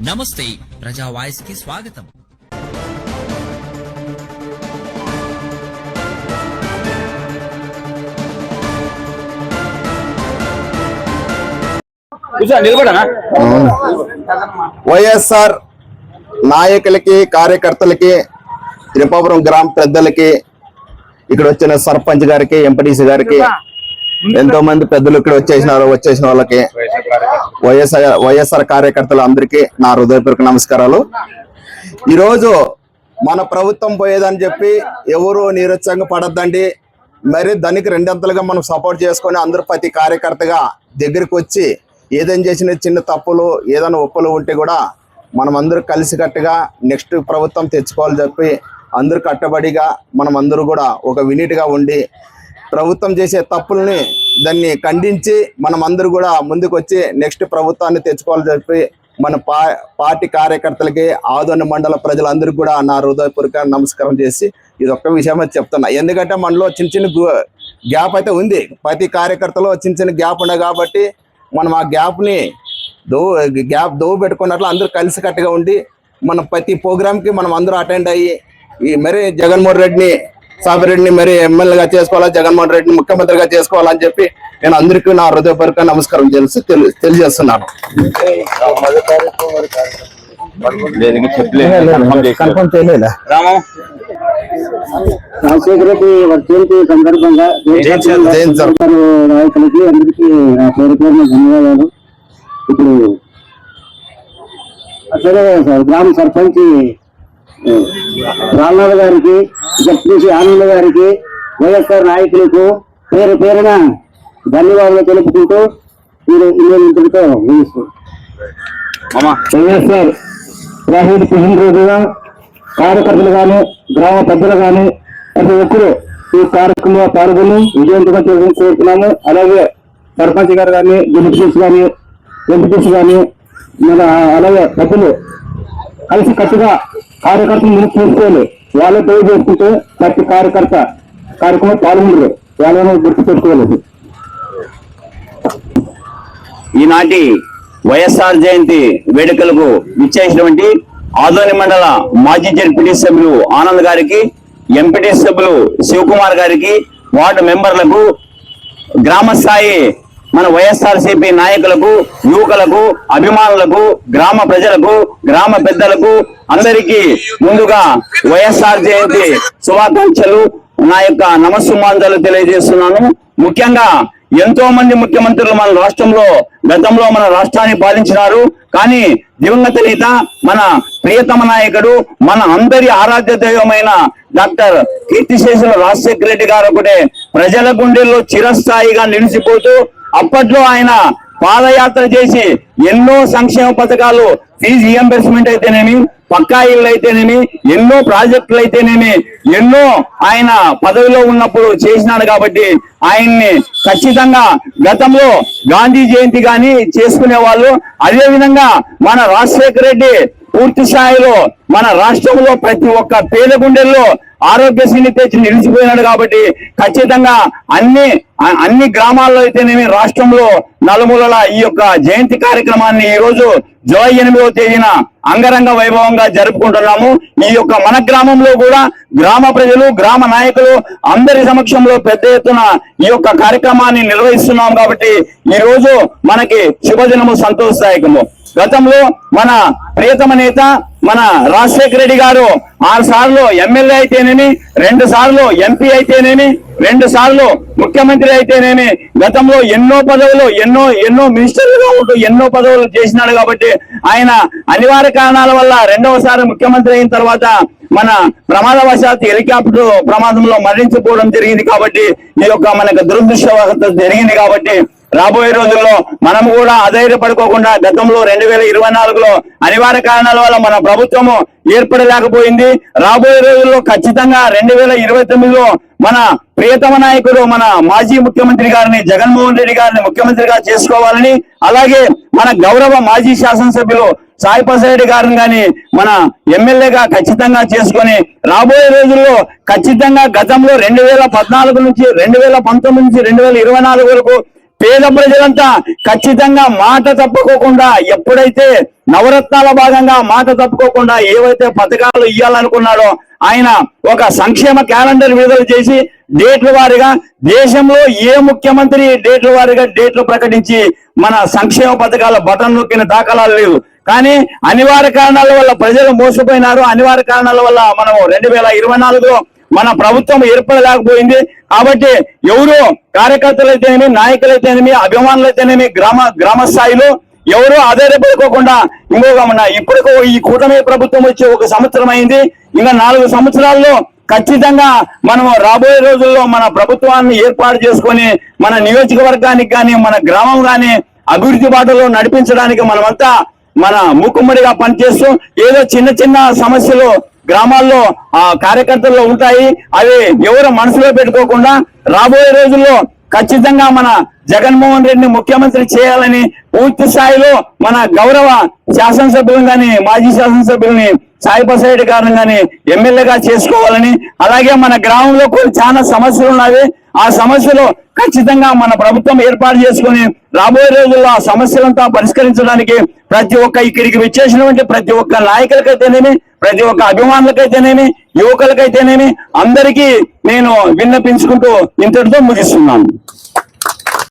నమస్తే ప్రజా వాయిస్కి స్వాగతం వైఎస్ఆర్ నాయకులకి కార్యకర్తలకి త్రిపాపురం గ్రామ పెద్దలకి ఇక్కడ వచ్చిన సర్పంచ్ గారికి ఎంపీటీసీ గారికి ఎంతో మంది పెద్దలు ఇక్కడ వచ్చేసినారు వచ్చేసిన వాళ్ళకి వైఎస్ఆర్ వైఎస్ఆర్ కార్యకర్తలు అందరికీ నా హృదయపూర్వక నమస్కారాలు. ఈరోజు మన ప్రభుత్వం పోయేదని చెప్పి ఎవరు నీరసంగా పడద్దండి. మరి దానికి రెండంతలుగా మనం సపోర్ట్ చేసుకొని అందరూ ప్రతి కార్యకర్తగా దగ్గరికి వచ్చి ఏదైనా చేసిన చిన్న తప్పులు ఏదైనా ఒప్పులు ఉంటే కూడా మనం అందరూ కలిసికట్టుగా నెక్స్ట్ ప్రభుత్వం తెచ్చుకోవాలని చెప్పి అందరూ కట్టబడిగా మనం అందరూ కూడా ఒక వినీట్గా ఉండి ప్రభుత్వం చేసే తప్పుల్ని దాన్ని ఖండించి మనం అందరూ కూడా ముందుకొచ్చి నెక్స్ట్ ప్రభుత్వాన్ని తెచ్చుకోవాలని చెప్పి మన పా పార్టీ కార్యకర్తలకి ఆదోని మండల ప్రజలందరికీ కూడా నా హృదయపూర్వక నమస్కారం చేసి ఇది ఒక్క విషయమే చెప్తున్నా. ఎందుకంటే మనలో చిన్న చిన్న గ్యాప్ అయితే ఉంది. ప్రతి కార్యకర్తలో చిన్న చిన్న గ్యాప్ ఉన్నాయి కాబట్టి మనం ఆ గ్యాప్ని దో గ్యాప్ దోవ పెట్టుకున్నట్లు అందరూ కలిసికట్టుగా ఉండి మన ప్రతి ప్రోగ్రామ్కి మనం అందరూ అటెండ్ అయ్యి ఈ మరీ జగన్మోహన్ రెడ్డిని సాబిరెడ్డిని మరి ఎమ్మెల్యేగా చేసుకోవాలా జగన్మోహన్ రెడ్డిని ముఖ్యమంత్రిగా చేసుకోవాలని చెప్పి నేను అందరికీ నా హృదయపూర్వక నమస్కారం తెలిసి తెలి- తెలియజేస్తున్నాను. రాజశేఖర రెడ్డి సందర్భంగా జయంతి అందరూ నాయకులకి అందరికీ నా పేరు పేరున ధన్యవాదాలు. ఇప్పుడు అసలు గ్రామ సర్పంచ్ రామనాథ్ గారికి జడ్పీసీ ఆనంద్ గారికి వైఎస్ఆర్ నాయకులకు పేరు పేరున ధన్యవాదాలు తెలుపుకుంటూ మీరు ఇంతటితో వైఎస్ఆర్ రాహుల్ పుట్టినరోజుగా కార్యకర్తలు గాని గ్రామ పెద్దలు గాని ప్రతి ఒక్కరు ఈ కార్యక్రమంలో పాల్గొని విజయవంతంగా చేయడం కోరుతున్నాము. అలాగే సర్పంచ్ గారు కానీ డిప్యూటీస్ కానీ ఎంపీటీస్ కానీ మన అలాగే పెద్దలు కలిసి కట్టుగా కార్యకర్తలు ముందుకు తీసుకోవాలి వాళ్ళు దయ చేసుకుంటే ప్రతి కార్యకర్త కార్యక్రమం పాల్గొనరు. వాళ్ళని గుర్తు పెట్టుకోలేదు. ఈనాటి వైఎస్ఆర్ జయంతి వేడుకలకు విచ్చేసినటువంటి ఆదోని మండల మాజీ జడ్పీటీ సభ్యులు ఆనంద్ గారికి ఎంపీటీ సభ్యులు శివకుమార్ గారికి వార్డు మెంబర్లకు గ్రామ స్థాయి మన వైఎస్ఆర్సీపీ నాయకులకు యువకులకు అభిమానులకు గ్రామ ప్రజలకు గ్రామ పెద్దలకు అందరికీ ముందుగా వైఎస్ఆర్ జయంతి శుభాకాంక్షలు. నా యొక్క నమస్సుమాంజలు తెలియజేస్తున్నాను. ముఖ్యంగా ఎంతో మంది ముఖ్యమంత్రులు మన రాష్ట్రంలో గతంలో మన రాష్ట్రాన్ని పాలించినారు. కానీ దివంగత నేత మన ప్రియతమ నాయకుడు మన అందరి ఆరాధ్య దైవమైన డాక్టర్ కీర్తిశేషులు రాజశేఖర రెడ్డి గారు ఒకటే ప్రజల గుండెల్లో చిరస్థాయిగా నిలిచిపోతూ అప్పట్లో ఆయన పాదయాత్ర చేసి ఎన్నో సంక్షేమ పథకాలు ఫీజు రియంబర్స్మెంట్ అయితేనేమి పక్కా ఇళ్ళు అయితేనేమి ఎన్నో ప్రాజెక్టులు అయితేనేమి ఎన్నో ఆయన పదవిలో ఉన్నప్పుడు చేసినాడు కాబట్టి ఆయన్ని ఖచ్చితంగా గతంలో గాంధీ జయంతి గాని చేసుకునే వాళ్ళు. అదే విధంగా మన రాజశేఖర రెడ్డి పూర్తి స్థాయిలో మన రాష్ట్రంలో ప్రతి ఒక్క పేద గుండెల్లో ఆరోగ్యశ్రీని తెచ్చి నిలిచిపోయినాడు కాబట్టి ఖచ్చితంగా అన్ని అన్ని గ్రామాల్లో అయితేనేమి రాష్ట్రంలో నలుమూలల ఈ యొక్క జయంతి కార్యక్రమాన్ని ఈ రోజు జూలై ఎనిమిదవ తేదీన అంగరంగ వైభవంగా జరుపుకుంటున్నాము. ఈ యొక్క మన గ్రామంలో కూడా గ్రామ ప్రజలు గ్రామ నాయకులు అందరి సమక్షంలో పెద్ద ఎత్తున ఈ యొక్క కార్యక్రమాన్ని నిర్వహిస్తున్నాం కాబట్టి ఈ రోజు మనకి శుభదినము సంతోషదాయకము. గతంలో మన ప్రియతమ నేత మన రాజశేఖర రెడ్డి గారు ఆరు సార్లు ఎమ్మెల్యే అయితేనేమి రెండు సార్లు ఎంపీ అయితేనేమి రెండు సార్లు ముఖ్యమంత్రి అయితేనేమి గతంలో ఎన్నో పదవులు ఎన్నో ఎన్నో మినిస్టర్లుగా ఉంటూ ఎన్నో పదవులు చేసినాడు కాబట్టి ఆయన అనివార్య కారణాల వల్ల రెండవసారి ముఖ్యమంత్రి అయిన తర్వాత మన ప్రమాదవశాత్తు హెలికాప్టర్ ప్రమాదంలో మరణించిపోవడం జరిగింది కాబట్టి ఈ యొక్క మనకు దురదృష్టవశాత్తు జరిగింది కాబట్టి రాబోయే రోజుల్లో మనం కూడా అధైర్యపడుకోకుండా గతంలో రెండు వేల ఇరవై నాలుగులో అనివార్య కారణాల వల్ల మన ప్రభుత్వము ఏర్పడలేకపోయింది. రాబోయే రోజుల్లో ఖచ్చితంగా రెండు వేల ఇరవై తొమ్మిదిలో మన ప్రియతమ నాయకుడు మన మాజీ ముఖ్యమంత్రి గారిని జగన్మోహన్ రెడ్డి గారిని ముఖ్యమంత్రిగా చేసుకోవాలని అలాగే మన గౌరవ మాజీ శాసనసభ్యులు సాయి రెడ్డి గారిని కానీ మన ఎమ్మెల్యేగా ఖచ్చితంగా చేసుకొని రాబోయే రోజుల్లో ఖచ్చితంగా గతంలో రెండు వేల పద్నాలుగు నుంచి రెండు వేల పంతొమ్మిది నుంచి రెండు వేల ఇరవై నాలుగు వరకు పేద ప్రజలంతా ఖచ్చితంగా మాట తప్పుకోకుండా ఎప్పుడైతే నవరత్నాల భాగంగా మాట తప్పుకోకుండా ఏవైతే పథకాలు ఇవ్వాలనుకున్నాడో ఆయన ఒక సంక్షేమ క్యాలెండర్ విడుదల చేసి డేట్ల వారీగా దేశంలో ఏ ముఖ్యమంత్రి డేట్ల వారీగా డేట్లు ప్రకటించి మన సంక్షేమ పథకాల బటన్ నొక్కిన దాఖలాలు లేవు. కానీ అనివార్య కారణాల వల్ల ప్రజలు మోసపోయినారు. అనివార్య కారణాల వల్ల మనం రెండు వేల ఇరవై నాలుగులో మన ప్రభుత్వం ఏర్పడలేకపోయింది. కాబట్టి ఎవరు కార్యకర్తలైతేనేమి నాయకులైతేనేమి అభిమానులైతేనేమి గ్రామ గ్రామ స్థాయిలో ఎవరు ఆధారపడుకోకుండా ఇంకొక మన ఇప్పటికో ఈ కూటమి ప్రభుత్వం వచ్చి ఒక సంవత్సరం అయింది. ఇంకా నాలుగు సంవత్సరాల్లో ఖచ్చితంగా మనం రాబోయే రోజుల్లో మన ప్రభుత్వాన్ని ఏర్పాటు చేసుకొని మన నియోజకవర్గానికి కానీ మన గ్రామం కానీ అభివృద్ధి బాటలో నడిపించడానికి మనమంతా మన మూకుమ్మడిగా పనిచేస్తూ ఏదో చిన్న చిన్న సమస్యలు గ్రామాల్లో ఆ కార్యకర్తల్లో ఉంటాయి. అవి ఎవరు మనసులో పెట్టుకోకుండా రాబోయే రోజుల్లో ఖచ్చితంగా మన జగన్మోహన్ రెడ్డిని ముఖ్యమంత్రి చేయాలని పూర్తి స్థాయిలో మన గౌరవ శాసనసభ్యులను కానీ మాజీ శాసనసభ్యుల్ని సాయి గారిని కానీ ఎమ్మెల్యేగా చేసుకోవాలని అలాగే మన గ్రామంలో కూడా చాలా సమస్యలు ఉన్నాయి. ఆ సమస్యలు ఖచ్చితంగా మన ప్రభుత్వం ఏర్పాటు చేసుకొని రాబోయే రోజుల్లో ఆ సమస్యలంతా పరిష్కరించడానికి ప్రతి ఒక్క ఇక్కడికి విచ్చేసినటువంటి ప్రతి ఒక్క నాయకులకైతేనేమి ప్రతి ఒక్క అభిమానులకైతేనేమి యువకులకైతేనేమి అందరికీ నేను విన్నపించుకుంటూ ఇంతటితో ముగిస్తున్నాను.